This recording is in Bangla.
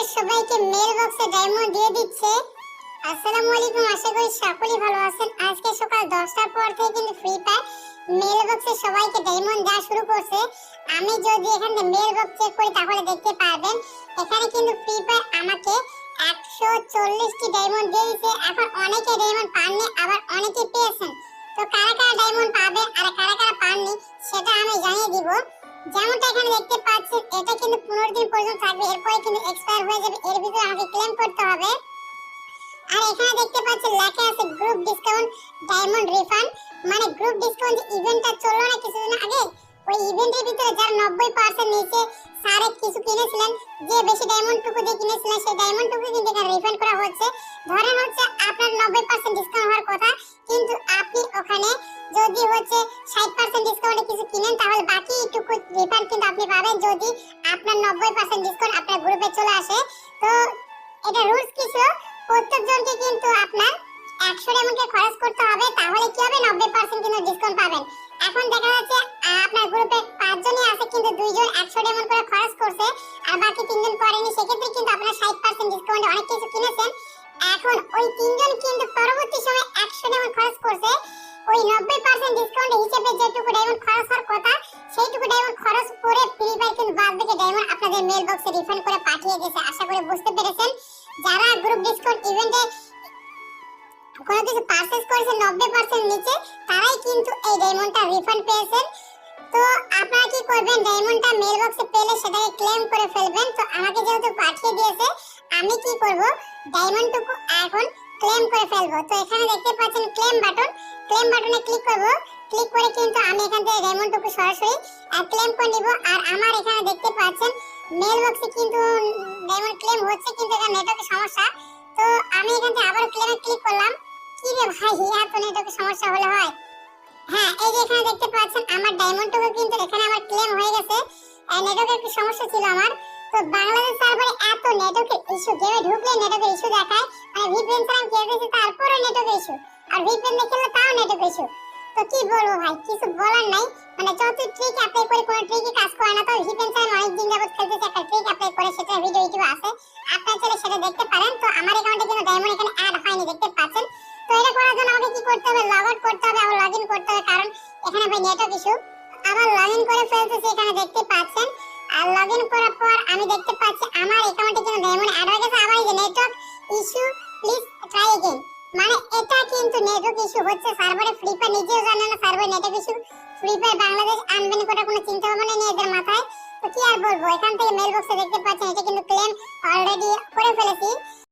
পায় সবাইকে মেল বক্সে ডায়মন্ড দিয়ে দিচ্ছে। আসসালামু আলাইকুম, আশা করি সকলেই ভালো আছেন। আজকে সকাল দশটার পর থেকে কিন্তু ফ্রি ফায়ার মেল বক্সে সবাইকে ডায়মন্ড দেওয়া শুরু করছে। আমি যদি এখানে মেল বক্স চেক করি, তাহলে দেখতে পারবেন, এখানে কিন্তু ফ্রি ফায়ার আমাকে একশো চল্লিশটি ডায়মন্ড দিয়ে দিচ্ছে এখন অনেকে ডায়মন্ড পাননি, আবার অনেকে পেয়েছেন। তো কারা কারা ডায়মন্ড পাবে আর কারা কারা পাননি, সেটা আমি জানিয়ে দিব। যেমনটা এখানে দেখতে পাচ্ছেন, এটা দিন পর্যন্ত থাকবে? এরপরে কিন্তু এক্সপায়ার হয়ে যাবে। এর ভিতরে আমাকে ক্লেম করতে হবে। আর এখানে দেখতে পাচ্ছেন, লেখা আছে গ্রুপ ডিসকাউন্ট ডায়মন্ড রিফান্ড মানে গ্রুপ ডিসকাউন্ট যে ইভেন্টটা চলল না কিছুদিন আগে, ওই ইভেন্টের ভিতরে যারা নব্বই পার্সেন্ট নিচে সারে কিছু কিনেছিলেন। যে বেশি ডায়মন্ড টুকু দিয়ে কিনেছিলেন, সেই ডায়মন্ড টুকু কিন্তু এখানে রিফান্ড করা হচ্ছে। ধরেন হচ্ছে আপনার নব্বই পার্সেন্ট ডিসকাউন্ট হওয়ার কথা, কিন্তু আপনি ওখানে যদি হচ্ছে ষাট পার্সেন্ট ডিসকাউন্টে কিছু কিনেন, তাহলে বাকি টুকু রিফান্ড কিন্তু আপনি পাবেন যদি আপনার নব্বই পার্সেন্ট ডিসকাউন্ট আপনার গ্রুপে চলে আসে। তো এটা রুলস কিছু, প্রত্যেকজনকে কিন্তু আপনার একশো ডায়মন্ডকে খরচ করতে হবে, তাহলে কি হবে? নব্বই পার্সেন্ট কিন্তু ডিসকাউন্ট পাবেন। এখন দেখা যাচ্ছে আপনার গ্রুপে পাঁচজনই আছে, কিন্তু দুইজন একশো ডায়মন্ড করে খরচ করছে, আর বাকি তিনজন করেনি, সেক্ষেত্রে কিন্তু আপনার ষাট পার্সেন্ট ডিসকাউন্টে অনেক কিছু কিনেছেন। এখন ওই তিনজন কিন্তু পরবর্তী সময় একশো ডায়মন্ড খরচ করছে ওই নব্বই পার্সেন্ট ডিসকাউন্ট হিসেবে যেটুকু ডায়মন্ড খরচ হওয়ার কথা, সেইটুকু ডায়মন্ড খরচ করে ফ্রি ফায়ার কিন্তু বাদ বাকি ডায়মন্ড আপনাদের মেল বক্সে রিফান্ড করে পাঠিয়ে দিয়েছে। আশা করি বুঝতে পেরেছেন। যারা গ্রুপ ডিসকাউন্ট ইভেন্টে কোনো কিছু পারচেজ নব্বই পার্সেন্ট নিচে, তারাই কিন্তু এই ডায়মন্ডটা রিফান্ড পেয়েছেন। তো আপনারা কি করবেন? ডায়মন্ডটা মেল বক্সে পেলে সেটাকে ক্লেম করে ফেলবেন। তো আমাকে যেহেতু পাঠিয়ে দিয়েছে, আমি কি করব? ডায়মন্ডটুকু এখন ক্লেম করে ফেলব। তো এখানে দেখতে পাচ্ছেন ক্লেম বাটন ক্লেম বাটনে ক্লিক করব। ক্লিক করে কিন্তু আমি এখান থেকে ডায়মন্ডটুকু সরাসরি ক্লেম করে নিব। আর আমার এখানে দেখতে পাচ্ছেন মেল বক্সে কিন্তু ডায়মন্ড ক্লেম হচ্ছে কিন্তু এখানে নেটওয়ার্কের সমস্যা। তো আমি এখান থেকে আবার ক্লেমে ক্লিক করলাম। কি রে ভাই ইয়া তো নেটওয়ার্কের সমস্যা হলে হয়? হ্যাঁ এই যে এখানে দেখতে পাচ্ছেন, আমার ডায়মন্ডটুকু কিন্তু এখানে আমার ক্লেম হয়ে গেছে। নেটওয়ার্কের একটু সমস্যা ছিল আমার। তো বাংলাদেশ সার্ভারে এত নেটওয়ার্কের ইস্যু গেমে ঢুকলে নেটওয়ার্কের ইস্যু দেখায়। মানে ভিপিএন ছাড়া আমি খেলতেছি তারপরে নেটওয়ার্কের ইস্যু আর ভিপিএন দিয়ে খেললে তাও নেটওয়ার্কের ইস্যু তো কি বলব ভাই, কিছু বলার নাই। মানে যত ট্রিক অ্যাপ্লাই করে, কোনো ট্রিকই কাজ করে না, তো ছাড়া আমি অনেক দিন যাবত খেলতেছি, একটা ট্রিক অ্যাপ্লাই করে, সেটা ভিডিও ইউটিউবে আছে। আপনারা চাইলে সেটা দেখতে পারেন। তো আমার অ্যাকাউন্টে কিন্তু ডায়মন্ড এখানে অ্যাড হয়নি, দেখতে পাচ্ছেন। তো এটা করার জন্য আমাকে কি করতে হবে? লগ আউট করতে হবে, আবার লগ ইন করতে হবে, কারণ এখানে ভাই নেটওয়ার্ক ইস্যু আবার লগ ইন করে ফেলতেছি, এখানে দেখতে পাচ্ছেন। আর লগ ইন করার পর আমি দেখতে পাচ্ছি, আমার অ্যাকাউন্টে কিন্তু ডায়মন্ড অ্যাড হয়ে গেছে। আবার এই যে নেটওয়ার্ক ইস্যু হচ্ছে সার্ভারে ফ্রি ফায়ার নিজেও জানে না সার্ভারে নেটে ইস্যু ফ্রি ফায়ার বাংলাদেশ আনবেন করার কোনো চিন্তা ভাবনা নেই এদের মাথায়। তো কি আর বলব? এখান থেকে মেল বক্সে দেখতে পাচ্ছেন, এটা কিন্তু ক্লেম অলরেডি করে ফেলেছি।